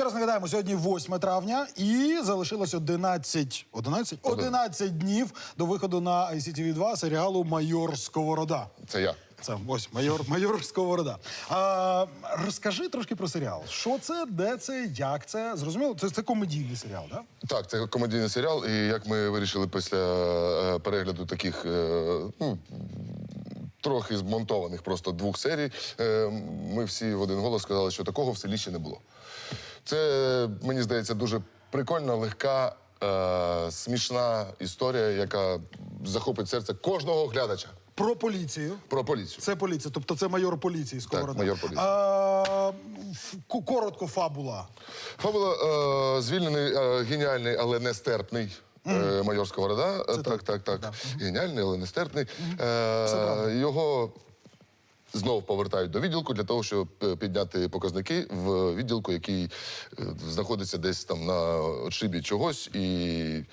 Зараз нагадаємо, сьогодні 8 травня і залишилось 11, 11? 11 днів до виходу на ICTV 2 серіалу Майор Сковорода. Це я. Це ось майор, майор Сковорода. А, розкажи трошки про серіал. Що це, де це, як це? Зрозуміло? Це, це комедійний серіал, так? Так, це комедійний серіал, і як ми вирішили після е, перегляду таких е, ну, трохи змонтованих просто двох серій, е, ми всі в один голос сказали, що такого в селі ще не було. Це, мені здається, дуже прикольна, легка, е, смішна історія, яка захопить серце кожного глядача Про поліцію. про поліцію. Це поліція, тобто це майор поліції Сковорода. майор поліції. А, ф- ку- коротко фабула. Фабула е, звільнений, е, геніальний, але нестерпний. е, Майор Сковорода. Е, так, так, так. Геніальний, але нестерпний. Е, його знов повертають до відділку для того, щоб е, підняти показники в відділку, який е, знаходиться десь там на отшибі чогось. І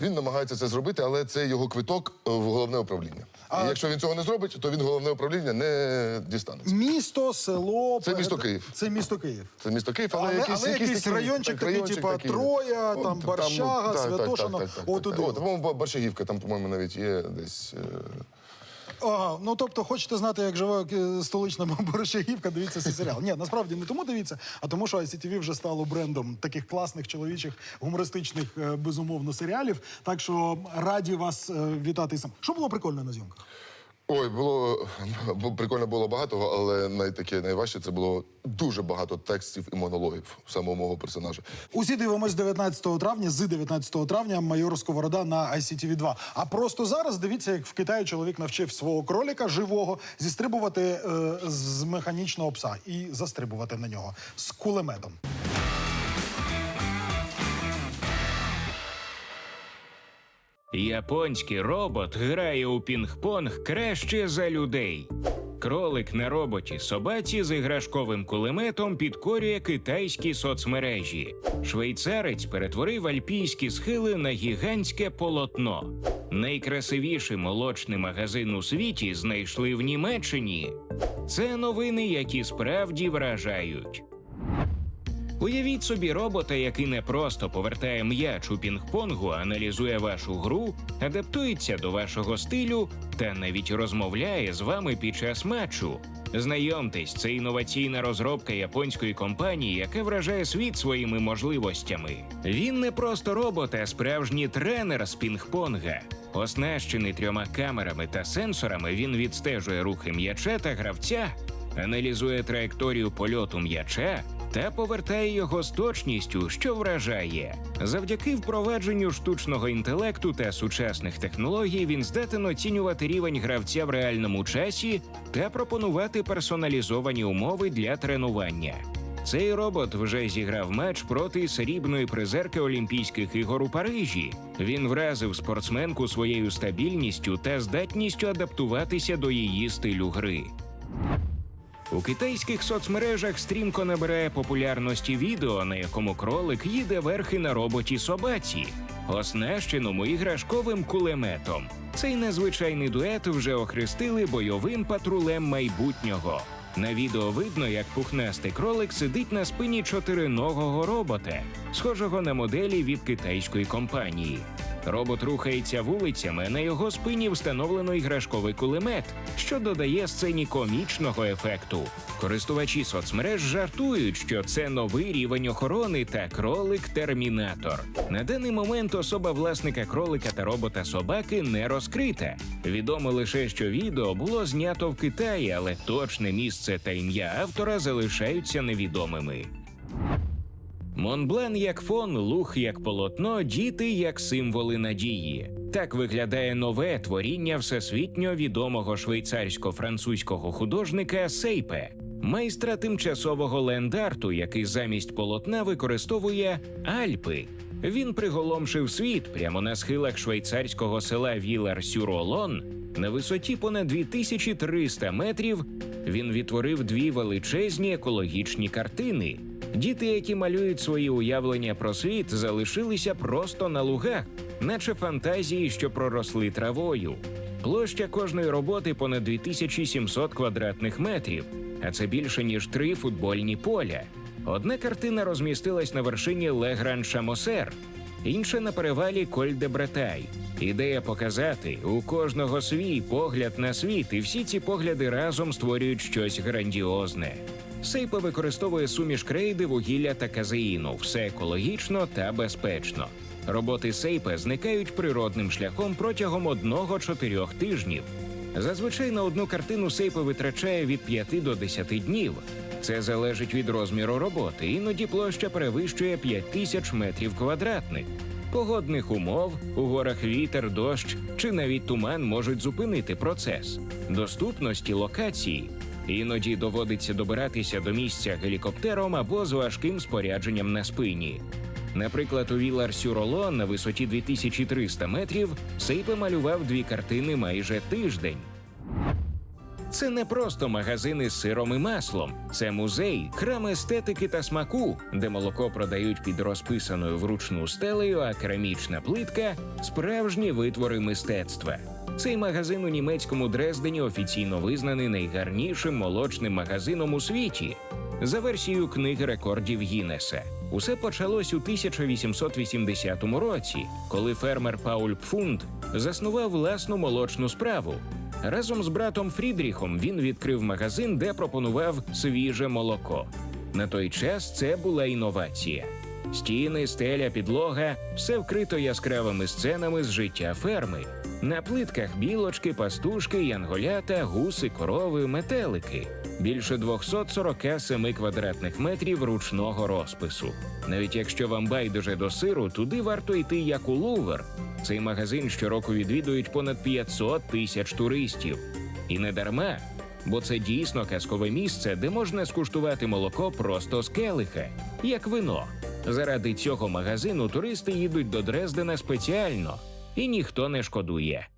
він намагається це зробити, але це його квиток в головне управління. І якщо він цього не зробить, то він головне управління не дістанеться. Місто, село. Це місто Київ. Це місто Київ. Це місто Київ, але, Але, якийсь, але якийсь, такий- райончик так, такий, райончик типа такий. Троя, там Барщага, так, От Борщагівка, там, по-моєму, навіть є десь. е, Ага, ну тобто, хочете знати, як живе е, столична Борщагівка, дивіться цей серіал. Ні, насправді не тому дивіться, а тому, що ICTV вже стало брендом таких класних чоловічих гумористичних е, безумовно серіалів. Так що раді вас е, вітати сам. Що було прикольно на зйомках? Ой, було прикольно було багато, але найтаке найважче це було дуже багато текстів і монологів самого мого персонажа. Усі дивимось 19 травня, з 19 травня майор Сковорода на ICTV 2. А просто зараз дивіться, як в Китаї чоловік навчив свого кроліка живого зістрибувати е, з механічного пса і застрибувати на нього з кулеметом. Японський робот грає у пінг-понг краще за людей. Кролик на роботі собаці з іграшковим кулеметом підкорює китайські соцмережі. Швейцарець перетворив альпійські схили на гігантське полотно. Найкрасивіший молочний магазин у світі знайшли в Німеччині. Це новини, які справді вражають. Уявіть собі робота, який не просто повертає м'яч у пінг-понгу, аналізує вашу гру, адаптується до вашого стилю та навіть розмовляє з вами під час матчу. Знайомтесь, це інноваційна розробка японської компанії, яка вражає світ своїми можливостями. Він не просто робот, а справжній тренер з пінг-понга. Оснащений трьома камерами та сенсорами, він відстежує рухи м'яча та гравця, аналізує траєкторію польоту м'яча та повертає його з точністю, що вражає. Завдяки впровадженню штучного інтелекту та сучасних технологій він здатен оцінювати рівень гравця в реальному часі та пропонувати персоналізовані умови для тренування. Цей робот вже зіграв матч проти срібної призерки Олімпійських ігор у Парижі. Він вразив спортсменку своєю стабільністю та здатністю адаптуватися до її стилю гри. У китайських соцмережах стрімко набирає популярності відео, на якому кролик їде верхи на роботі собаці, оснащеному іграшковим кулеметом. Цей незвичайний дует вже охрестили бойовим патрулем майбутнього. На відео видно, як пухнастий кролик сидить на спині чотириногого робота, схожого на моделі від китайської компанії. Робот рухається вулицями, на його спині встановлено іграшковий кулемет, що додає сцені комічного ефекту. Користувачі соцмереж жартують, що це новий рівень охорони та кролик-термінатор. На даний момент особа власника кролика та робота собаки не розкрита. Відомо лише, що відео було знято в Китаї, але точне місце та ім'я автора залишаються невідомими. Монблан як фон, луг як полотно, діти як символи надії. Так виглядає нове творіння всесвітньо відомого швейцарсько-французького художника Сейпе, майстра тимчасового ленд-арту, який замість полотна використовує Альпи. Він приголомшив світ прямо на схилах швейцарського села Вілар-Сюролон. На висоті понад 2300 метрів він відтворив дві величезні екологічні картини. Діти, які малюють свої уявлення про світ, залишилися просто на лугах, наче фантазії, що проросли травою. Площа кожної роботи понад 2700 квадратних метрів, а це більше ніж три футбольні поля. Одна картина розмістилась на вершині Легран Шамосер, інша на перевалі Коль де Бретай. Ідея показати у кожного свій погляд на світ, і всі ці погляди разом створюють щось грандіозне. Сейпа використовує суміш крейди, вугілля та казеїну. Все екологічно та безпечно. Роботи сейпа зникають природним шляхом протягом одного-чотирьох тижнів. Зазвичай на одну картину Сейпа витрачає від 5 до 10 днів. Це залежить від розміру роботи. Іноді площа перевищує 5 тисяч метрів квадратних. Погодних умов, у горах вітер, дощ чи навіть туман можуть зупинити процес. Доступності локації. Іноді доводиться добиратися до місця гелікоптером або з важким спорядженням на спині. Наприклад, у Вілар Сюроло на висоті 2300 метрів Сейпе малював дві картини майже тиждень. Це не просто магазини з сиром і маслом, це музей, храм естетики та смаку, де молоко продають під розписаною вручну стелею, а керамічна плитка справжні витвори мистецтва. Цей магазин у німецькому Дрездені офіційно визнаний найгарнішим молочним магазином у світі за версією книги рекордів Гіннеса. Усе почалось у 1880 році, коли фермер Пауль Пфунд заснував власну молочну справу. Разом з братом Фрідріхом він відкрив магазин, де пропонував свіже молоко. На той час це була інновація. Стіни, стеля, підлога все вкрито яскравими сценами з життя ферми. На плитках білочки, пастушки, янголята, гуси, корови, метелики. Більше 247 квадратних метрів ручного розпису. Навіть якщо вам байдуже до сиру, туди варто йти як у Лувр. Цей магазин щороку відвідують понад 500 тисяч туристів. І не дарма, бо це дійсно казкове місце, де можна скуштувати молоко просто з келиха, як вино. Заради цього магазину туристи їдуть до Дрездена спеціально, і ніхто не шкодує.